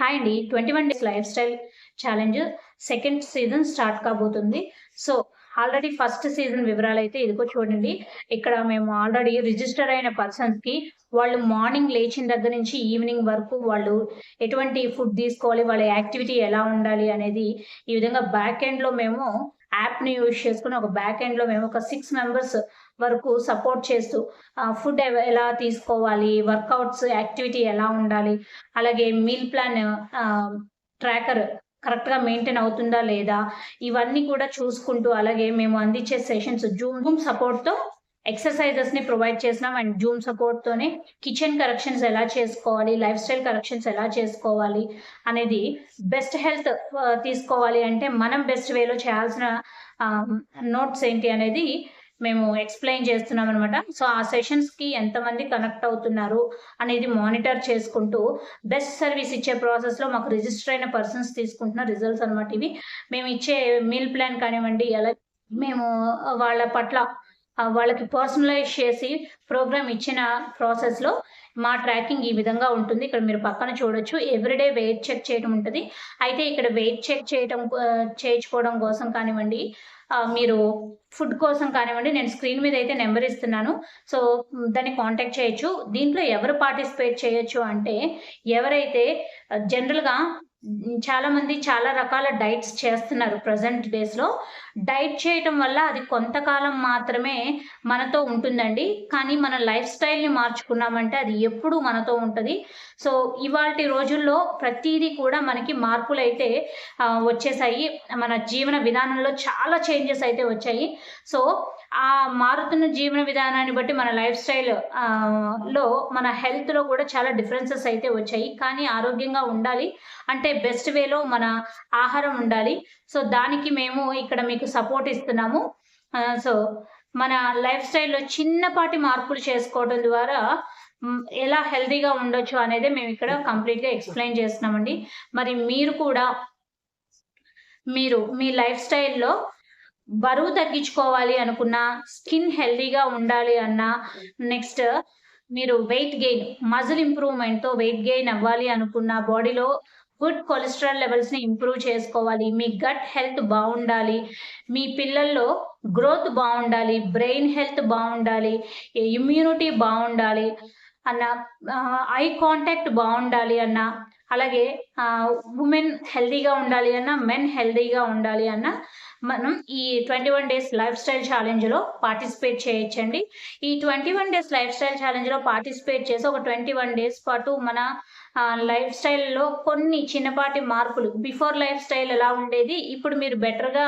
Hi అండి twenty one days lifestyle challenge second season start కాబోతుంది. So already first season వివరాలు అయితే ఇదిగో చూడండి. ఇక్కడ మేము ఆల్రెడీ రిజిస్టర్ అయిన పర్సన్స్కి వాళ్ళు మార్నింగ్ లేచిన దగ్గర నుంచి ఈవినింగ్ వరకు వాళ్ళు ఎటువంటి ఫుడ్ తీసుకోవాలి వాళ్ళ యాక్టివిటీ ఎలా ఉండాలి అనేది ఈ విధంగా బ్యాక్ ఎండ్లో మేము యాప్ని యూజ్ చేసుకుని ఒక బ్యాక్ ఎండ్లో మేము ఒక సిక్స్ మెంబర్స్ వరకు సపోర్ట్ చేస్తూ ఫుడ్ ఎలా తీసుకోవాలి వర్కౌట్స్ యాక్టివిటీ ఎలా ఉండాలి అలాగే మీల్ ప్లాన్ ట్రాకర్ కరెక్ట్గా మెయింటైన్ అవుతుందా లేదా ఇవన్నీ కూడా చూసుకుంటూ అలాగే మేము అందించే సెషన్స్ జూమ్ జూమ్ సపోర్ట్తో ఎక్సర్సైజెస్ని ప్రొవైడ్ చేసినాం అండ్ జూమ్ సపోర్ట్ తోనే కిచెన్ కరెక్షన్స్ ఎలా చేసుకోవాలి లైఫ్ స్టైల్ కరెక్షన్స్ ఎలా చేసుకోవాలి అనేది బెస్ట్ హెల్త్ తీసుకోవాలి అంటే మనం బెస్ట్ వేలో చేయాల్సిన నోట్స్ ఏంటి అనేది మేము ఎక్స్ప్లెయిన్ చేస్తున్నాం అనమాట సో ఆ సెషన్స్కి ఎంతమంది కనెక్ట్ అవుతున్నారు అనేది మానిటర్ చేసుకుంటూ బెస్ట్ సర్వీస్ ఇచ్చే ప్రాసెస్లో మాకు రిజిస్టర్ అయిన పర్సన్స్ తీసుకుంటున్న రిజల్ట్స్ అనమాట ఇవి. మేము ఇచ్చే మీల్ ప్లాన్ కానివ్వండి ఎలా మేము వాళ్ళ పట్ల వాళ్ళకి పర్సనలైజ్ చేసి ప్రోగ్రామ్ ఇచ్చిన ప్రాసెస్లో మా ట్రాకింగ్ ఈ విధంగా ఉంటుంది. ఇక్కడ మీరు పక్కన చూడొచ్చు. ఎవ్రీడే వెయిట్ చెక్ చేయడం ఉంటుంది. అయితే ఇక్కడ వెయిట్ చెక్ చేయడం చేయించుకోవడం కోసం కానివ్వండి మీరు ఫుడ్ కోసం కానివ్వండి నేను స్క్రీన్ మీద అయితే నెంబర్ ఇస్తున్నాను. సో దాన్ని కాంటాక్ట్ చేయొచ్చు. దీంట్లో ఎవరు పార్టిసిపేట్ చేయొచ్చు అంటే ఎవరైతే జనరల్గా చాలా మంది చాలా రకాల డైట్స్ చేస్తున్నారు ప్రజెంట్ డేస్లో డైట్ చేయటం వల్ల అది కొంతకాలం మాత్రమే మనతో ఉంటుందండి. కానీ మన లైఫ్ స్టైల్ని మార్చుకున్నామంటే అది ఎప్పుడూ మనతో ఉంటుంది. సో ఇవాళ రోజుల్లో ప్రతిదీ కూడా మనకి మార్పులు అయితే వచ్చేసాయి. మన జీవన విధానంలో చాలా చేంజెస్ అయితే వచ్చాయి. సో ఆ మారుతున్న జీవన విధానాన్ని బట్టి మన లైఫ్ స్టైల్లో మన హెల్త్లో కూడా చాలా డిఫరెన్సెస్ అయితే వచ్చాయి. కానీ ఆరోగ్యంగా ఉండాలి అంటే బెస్ట్ వేలో మన ఆహారం ఉండాలి. సో దానికి మేము ఇక్కడ మీకు సపోర్ట్ ఇస్తున్నాము. సో మన లైఫ్ స్టైల్లో చిన్నపాటి మార్పులు చేసుకోవడం ద్వారా ఎలా హెల్తీగా ఉండొచ్చు అనేది మేము ఇక్కడ కంప్లీట్గా ఎక్స్ప్లెయిన్ చేస్తున్నామండి. మరి మీరు కూడా మీరు మీ లైఫ్ స్టైల్లో బరువు తగ్గించుకోవాలి అనుకున్నా స్కిన్ హెల్దీగా ఉండాలి అన్నా నెక్స్ట్ మీరు వెయిట్ గెయిన్ మజిల్ ఇంప్రూవ్మెంట్తో వెయిట్ గెయిన్ అవ్వాలి అనుకున్న బాడీలో గుడ్ కొలెస్ట్రాల్ లెవెల్స్ని ఇంప్రూవ్ చేసుకోవాలి. మీ గట్ హెల్త్ బాగుండాలి. మీ పిల్లల్లో గ్రోత్ బాగుండాలి. బ్రెయిన్ హెల్త్ బాగుండాలి. ఇమ్యూనిటీ బాగుండాలి అన్న ఐ కాంటాక్ట్ బాగుండాలి అన్న అలాగే ఉమెన్ హెల్దీగా ఉండాలి అన్న మెన్ హెల్దీగా ఉండాలి అన్న మనం ఈ twenty one days life style ఛాలెంజ్లో పార్టిసిపేట్ చేయొచ్చండి. ఈ twenty one days life style ఛాలెంజ్లో పార్టిసిపేట్ చేసి ఒక ట్వంటీ వన్ డేస్ పాటు మన లైఫ్ స్టైల్లో కొన్ని చిన్నపాటి మార్పులు. బిఫోర్ లైఫ్ స్టైల్ ఎలా ఉండేది? ఇప్పుడు మీరు బెటర్గా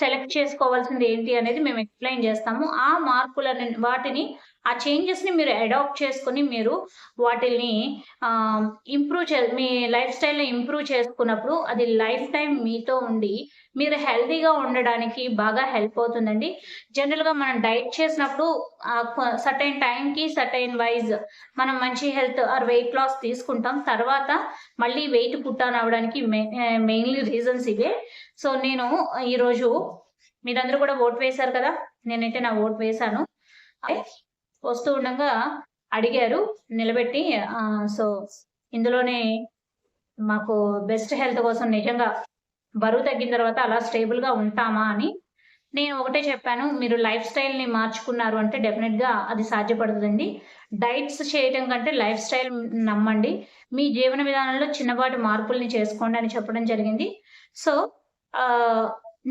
సెలెక్ట్ చేసుకోవాల్సింది ఏంటి అనేది మేము ఎక్స్ప్లెయిన్ చేస్తాము. ఆ మార్పులని వాటిని ఆ చేంజెస్ని మీరు అడాప్ట్ చేసుకుని మీరు వాటిని ఇంప్రూవ్ చే మీ లైఫ్ స్టైల్ని ఇంప్రూవ్ చేసుకున్నప్పుడు అది లైఫ్ టైం మీతో ఉండి మీరు హెల్తీగా ఉండడానికి బాగా హెల్ప్ అవుతుందండి. జనరల్గా మనం డైట్ చేసినప్పుడు సర్టైన్ టైంకి సర్టైన్ వైజ్ మనం మంచి హెల్త్ ఆర్ వెయిట్ లాస్ తీసుకుంటాం. తర్వాత మళ్ళీ వెయిట్ పుట్టాను అవడానికి మెయిన్లీ రీజన్స్ ఇవే. సో నేను ఈరోజు మీరందరూ కూడా ఓట్ వేశారు కదా? నేనైతే నా ఓట్ వేశాను. వస్తూ ఉండగా అడిగారు నిలబెట్టి సో ఇందులోనే మాకు బెస్ట్ హెల్త్ కోసం నిజంగా బరువు తగ్గిన తర్వాత అలా స్టేబుల్గా ఉంటామా అని నేను ఒకటే చెప్పాను మీరు లైఫ్ స్టైల్ని మార్చుకున్నారు అంటే డెఫినెట్గా అది సాధ్యపడుతుందండి. డైట్స్ చేయడం కంటే లైఫ్ స్టైల్ నమ్మండి. మీ జీవన విధానంలో చిన్నపాటి మార్పుల్ని చేసుకోండి అని చెప్పడం జరిగింది. సో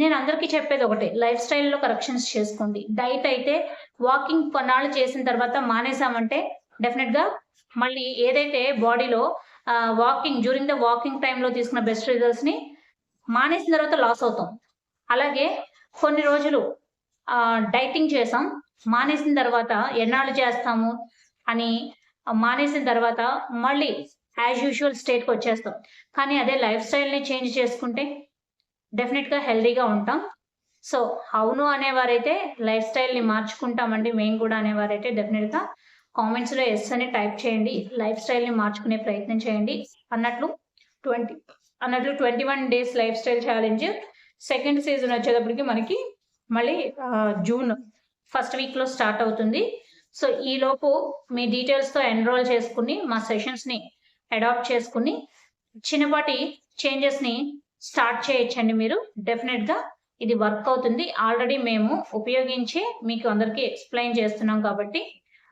నేను అందరికీ చెప్పేది ఒకటే లైఫ్ స్టైల్లో కరెక్షన్స్ చేసుకోండి. డైట్ అయితే వాకింగ్ కొన్నాళ్ళు చేసిన తర్వాత మానేసామంటే డెఫినెట్గా మళ్ళీ ఏదైతే బాడీలో వాకింగ్ డ్యూరింగ్ ద వాకింగ్ టైంలో తీసుకున్న బెస్ట్ రిజల్ట్స్ని మానేసిన తర్వాత లాస్ అవుతాం. అలాగే కొన్ని రోజులు డైటింగ్ చేసాం మానేసిన తర్వాత ఎన్నాళ్ళు చేస్తాము అని మానేసిన తర్వాత మళ్ళీ యాజ్ యూజువల్ స్టేట్కి వచ్చేస్తాం. కానీ అదే లైఫ్ స్టైల్ని చేంజ్ చేసుకుంటే డెఫినెట్గా హెల్దీగా ఉంటాం. సో అవును అనేవారైతే లైఫ్ స్టైల్ని మార్చుకుంటామండి. మేము కూడా అనేవారైతే డెఫినెట్గా కామెంట్స్లో ఎస్ అని టైప్ చేయండి. లైఫ్ స్టైల్ని మార్చుకునే ప్రయత్నం చేయండి. అన్నట్లు ట్వంటీ అన్నట్లు twenty one days lifestyle challenge second season వచ్చేటప్పటికి మనకి మళ్ళీ జూన్ ఫస్ట్ వీక్లో స్టార్ట్ అవుతుంది. సో ఈలోపు మీ డీటెయిల్స్తో ఎన్రోల్ చేసుకుని మా సెషన్స్ని అడాప్ట్ చేసుకుని చిన్నపాటి చేంజెస్ని స్టార్ట్ చేయొచ్చండి మీరు. డెఫినెట్గా ఇది వర్క్ అవుతుంది. ఆల్రెడీ మేము ఉపయోగించి మీకు అందరికీ ఎక్స్ప్లెయిన్ చేస్తున్నాం కాబట్టి.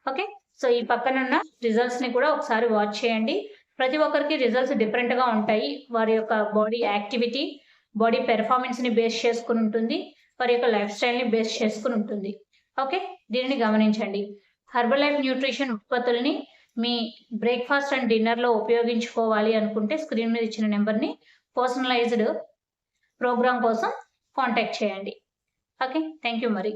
ఓకే? సో ఈ పక్కనున్న రిజల్ట్స్ని కూడా ఒకసారి వాచ్ చేయండి. ప్రతి ఒక్కరికి రిజల్ట్స్ డిఫరెంట్గా ఉంటాయి. వారి యొక్క బాడీ యాక్టివిటీ బాడీ పెర్ఫార్మెన్స్ని బేస్ చేసుకుని ఉంటుంది వారి యొక్క లైఫ్ స్టైల్ని బేస్ చేసుకుని ఉంటుంది. ఓకే దీనిని గమనించండి. హర్బల్ లైఫ్ న్యూట్రిషన్ ఉత్పత్తుల్ని మీ బ్రేక్ఫాస్ట్ అండ్ డిన్నర్లో ఉపయోగించుకోవాలి అనుకుంటే స్క్రీన్ మీద ఇచ్చిన నెంబర్ని పర్సనలైజ్డ్ ప్రోగ్రామ్ కోసం కాంటాక్ట్ చేయండి. ఓకే థ్యాంక్ యూ మరి